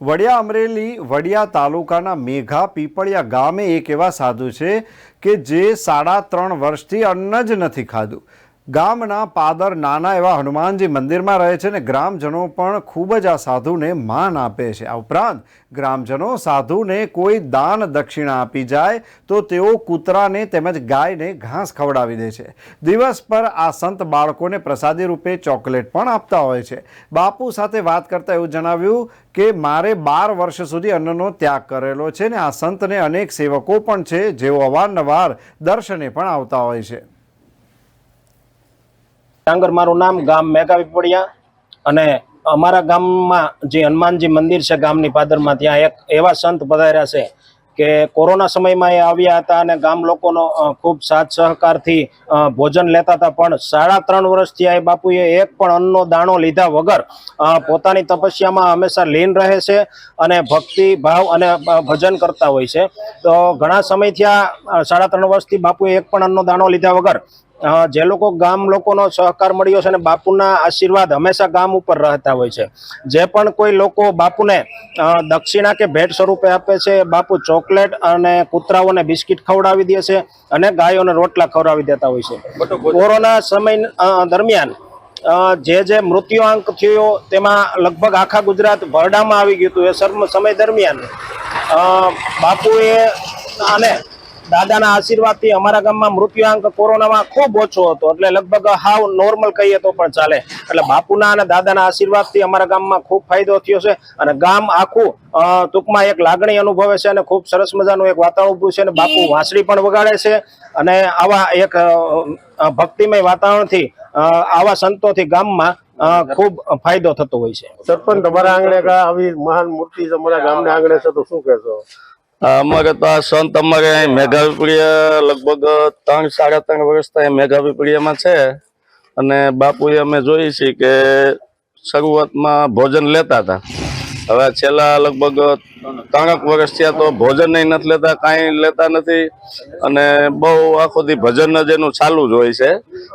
વડિયા અમરેલી વડિયા તાલુકાના મેઘા પીપળિયા ગામે એક એવા સાધુ છે કે જે સાડા ત્રણ વર્ષથી અન્ન જ નથી ખાધું. ગામના પાદર નાના એવા હનુમાનજી મંદિરમાં રહે છે ને ગ્રામજનો પણ ખૂબ જ આ સાધુને માન આપે છે. આ ઉપરાંત ગ્રામજનો સાધુને કોઈ દાન દક્ષિણા આપી જાય તો તેઓ કૂતરાને તેમજ ગાયને ઘાસ ખવડાવી દે છે. દિવસ પર આ સંત બાળકોને પ્રસાદી રૂપે ચોકલેટ પણ આપતા હોય છે. બાપુ સાથે વાત કરતાં એવું જણાવ્યું કે, મારે બાર વર્ષ સુધી અન્નનો ત્યાગ કરેલો છે ને આ સંતને અનેક સેવકો પણ છે જેઓ અવારનવાર દર્શને પણ આવતા હોય છે. ડાંગર મારું નામ, ગામ મેઘા પીપળિયા અને અમારા ગામમાં જે હનુમાનજી મંદિર છે ગામની પાદરમાં, ત્યાં એક એવા સંત પધાર્યા છે કે કોરોના સમયમાં એ આવ્યા હતા અને ગામ લોકોનો ખૂબ સાથ સહકારથી ભોજન લેતા હતા. પણ સાડા ત્રણ વર્ષથી આ બાપુએ એક પણ અન્નનો દાણો લીધા વગર પોતાની તપસ્યામાં હંમેશા લીન રહે છે અને ભક્તિ, ભાવ અને ભજન કરતા હોય છે. તો ઘણા સમયથી આ સાડા ત્રણ વર્ષથી બાપુએ એક પણ અન્નનો દાણો લીધા વગર જે લોકો ગામ લોકોનો સહકાર મળ્યો છે અને બાપુના આશીર્વાદ હંમેશા ગામ ઉપર રહેતા હોય છે. જે પણ કોઈ લોકો બાપુને દક્ષિણા કે ભેટ સ્વરૂપે આપે છે બાપુ ચોકલેટ અને કૂતરાઓને બિસ્કિટ ખવડાવી દે છે અને ગાયોને રોટલા ખવડાવી દેતા હોય છે. કોરોના સમય દરમિયાન જે જે મૃત્યુઆંક થયો તેમાં લગભગ આખા ગુજરાત ભરડામાં આવી ગયું હતું. એ સમય દરમિયાન બાપુએ અને દાદાના આશીર્વાદથી અમારા ગામમાં મૃત્યુઆંક કોરોનામાં ખૂબ ઓછો હતો. એટલે લગભગ હાવ નોર્મલ કહીએ તો પણ ચાલે. એટલે બાપુના અને દાદાના આશીર્વાદથી અમારા ગામમાં ખૂબ ફાયદો થયો છે અને ગામ આખું ટૂંકમાં એક લાગણી અનુભવે છે અને ખૂબ સરસ મજાનું એક વાતાવરણ ઉભું છે અને બાપુ વાંસળી પણ વગાડે છે અને આવા એક ભક્તિમય વાતાવરણથી આવા સંતોથી ગામમાં ખૂબ ફાયદો થતો હોય છે. સરપંચ તમારા આંગણે આવી મહાન મૂર્તિ તમારા ગામના આંગણે છે તો શું કહેશો? અમારે તો આ સંત અમારે અહીં મેઘાપીપળિયા લગભગ ત્રણ, સાડા ત્રણ વર્ષથી ત્યાં મેઘાપીપળિયામાં છે. અને બાપુએ અમે જોઈએ છીએ કે શરૂઆતમાં ભોજન લેતા હતા. હવે છેલ્લા લગભગ ત્રણેક વર્ષ થયા તો ભોજન નથી લેતા, કાંઈ લેતા નથી. અને બહુ આખો દી ભજન જ એનું ચાલુ જ હોય છે.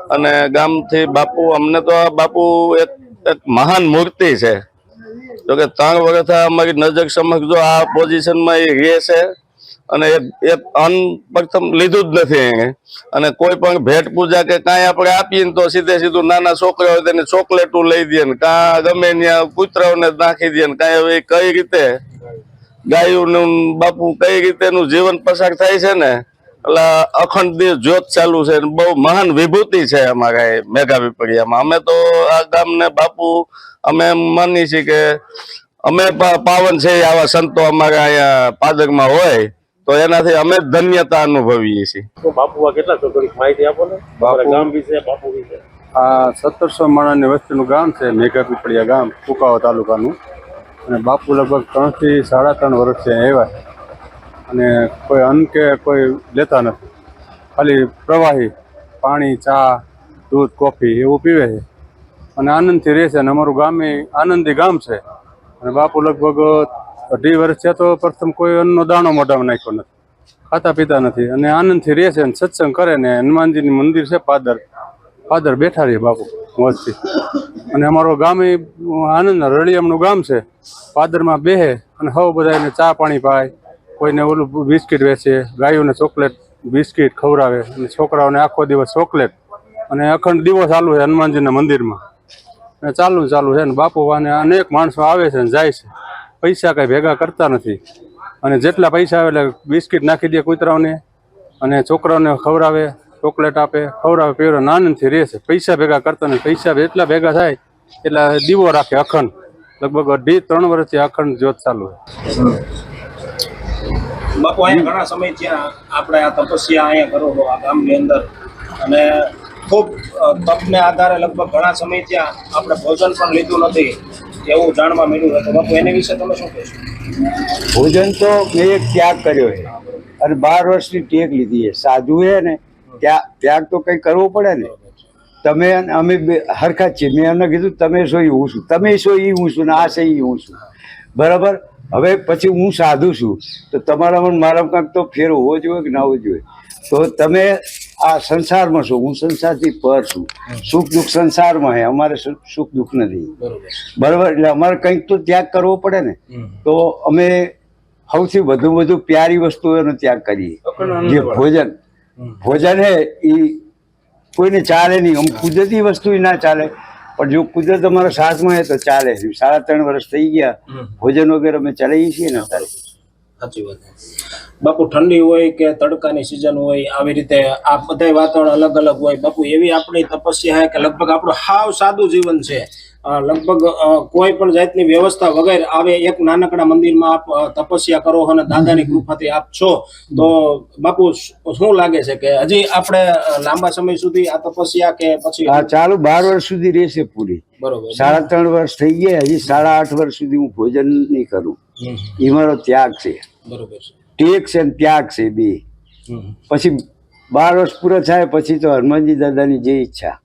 અને ગામથી બાપુ, અમને તો આ બાપુ એક એક મહાન મૂર્તિ છે. જો કે ત્રણ વર્ષ અમારી નજર સમક્ષ જો આ પોઝિશનમાં એ રહે છે અને એક અન્ન પ્રથમ લીધું જ નથી અને કોઈ પણ ભેટ પૂજા કે કાંઈ આપણે આપીએ ને તો સીધે સીધું નાના છોકરા હોય તેને ચોકલેટું લઈ દે ને કાં ગમે ત્યાં કૂતરાઓને નાખી દે ને કાંઈ હવે એ કઈ રીતે? ગાયું બાપુ કઈ રીતેનું જીવન પસાર થાય છે ને? એટલે અખંડ દિવસ જ્યોત ચાલુ છે બહુ મહાન વિભૂતિ છે અમારા મેઘા પીપળિયામાં અમે તો આ ગામને બાપુ અમે એમ માની છીએ કે અમે પાવન છે આવા સંતો અમારા અહીંયા પાદકમાં હોય તો એનાથી અમે ધન્યતા અનુભવીએ છીએ. બાપુ કેટલા થોડીક માહિતી આપો ને. ગામ વિશે બાપુ વિશે આ સત્તરસો માણસની વસ્તીનું ગામ છે મેઘા પીપળિયા ગામ કુકાવા તાલુકાનું. અને બાપુ લગભગ ત્રણથી સાડા ત્રણ વર્ષથી અહીંયા આવ્યા અને કોઈ અન્ન કે કોઈ લેતા નથી. ખાલી પ્રવાહી પાણી, ચા, દૂધ, કોફી એવું પીવે છે. અને આનંદથી રહે છે અને અમારું ગામ એ આનંદી ગામ છે. અને બાપુ લગભગ અઢી વર્ષ થયા તો પ્રથમ કોઈ અન્નનો દાણો મોઢામાં નાખ્યો નથી. ખાતા પીતા નથી. અને આનંદથી રહે છે અને સત્સંગ કરે ને હનુમાનજીની મંદિર છે પાદર. પાદર બેઠા રહીએ બાપુ મોજથી. અને અમારો ગામ એ આનંદ રળિયમનું ગામ છે. પાદરમાં બેહે અને હવ બધા એને ચા પાણી પાય. કોઈને ઓલું બિસ્કિટ વેચે, ગાયોને ચોકલેટ બિસ્કિટ ખવડાવે, અને છોકરાઓને આખો દિવસ ચોકલેટ. અને અખંડ દીવો ચાલુ છે હનુમાનજીના મંદિરમાં. ચાલુ ચાલુ છે ને બાપુ અને અનેક માણસો આવે છે ને જાય છે. પૈસા કાંઈ ભેગા કરતા નથી. અને જેટલા પૈસા આવે એટલે બિસ્કિટ નાખી દે કૂતરાઓને, અને છોકરાઓને ખવડાવે, ચોકલેટ આપે, ખવડાવે, પીવડાવે નાનંદથી રહે છે. પૈસા ભેગા કરતા નથી. પૈસા એટલા ભેગા થાય, એટલા દીવો રાખે અખંડ. લગભગ અઢી, ત્રણ વર્ષથી અખંડ જ્યોત ચાલુ છે. બાપુ અહીંયા ઘણા સમય ત્યાં આપણે આ તપસ્યા અહીંયા કરો આ ગામની અંદર. અને ખૂબ તપને આધારે લગભગ ઘણા સમય ત્યાં આપણે ભોજન પણ લીધું નથી, એવું જાણવા મળ્યું હતું. બાપુ, એને વિશે તમે શું કહેશો? ભોજન તો મેં એક ત્યાગ કર્યો છે. અને બાર વર્ષની ટેક લીધી છે. સાધુ છે ને ત્યાગ ત્યાગ તો કંઈ કરવો પડે ને. તમે અમે હરખા છીએ. મેં એમને કીધું, તમે એ હું છું. તમે એ હું છું ને આ એ હું છું. બરાબર? હવે પછી હું સાધુ છું. તો તમારામાં મારામાં કાંક તો ફેર હોવો જોઈએ કે ના હોવો જોઈએ? તો તમે આ સંસારમાં છો હું સંસારથી પર છું. સુખ દુઃખ સંસારમાં હે અમારે સુખ દુઃખ નથી. બરાબર. એટલે અમારે કંઈક તો ત્યાગ કરવો પડે ને. તો અમે સૌથી વધુ વધુ પ્યારી વસ્તુઓનો ત્યાગ કરીએ. જે ભોજન. ભોજન હે એ કોઈને ચાલે નહીં. આમ કુદરતી વસ્તુ ના ચાલે. પણ જો કુદરત અમારા સાથમાં હોય તો ચાલે. સાડા ત્રણ વર્ષ થઈ ગયા. ભોજન વગેરે અમે ચલાવીએ છીએ ને અત્યારે. સાચી વાત બાપુ ઠંડી હોય કે તડકાની સિઝન હોય આવી રીતે આ બધા વાતાવરણ અલગ અલગ હોય બાપુ એવી આપણી તપસ્યા છે કે લગભગ આપણું હાવ સાદું જીવન છે. લગભગ કોઈ પણ જાતની વ્યવસ્થા વગર આવે એક નાનકડા મંદિરમાં આપ તપસ્યા કરો અને દાદાની કૃપાથી આપ છો તો બાપુ શું લાગે છે કે હજી આપણે લાંબા સમય સુધી આ તપસ્યા કે પછી આ ચાલુ બાર વર્ષ સુધી રહેશે પૂરી. બરોબર. સાડા ત્રણ વર્ષ થઈ ગયા હજી સાડા આઠ વર્ષ સુધી હું ભોજન નહીં કરું. એ મારો ત્યાગ છે. બરોબર છે. ટેક છે ને ત્યાગ છે બે. પછી બાર વર્ષ પૂરા થાય પછી તો હનુમાનજી દાદાની જે ઈચ્છા.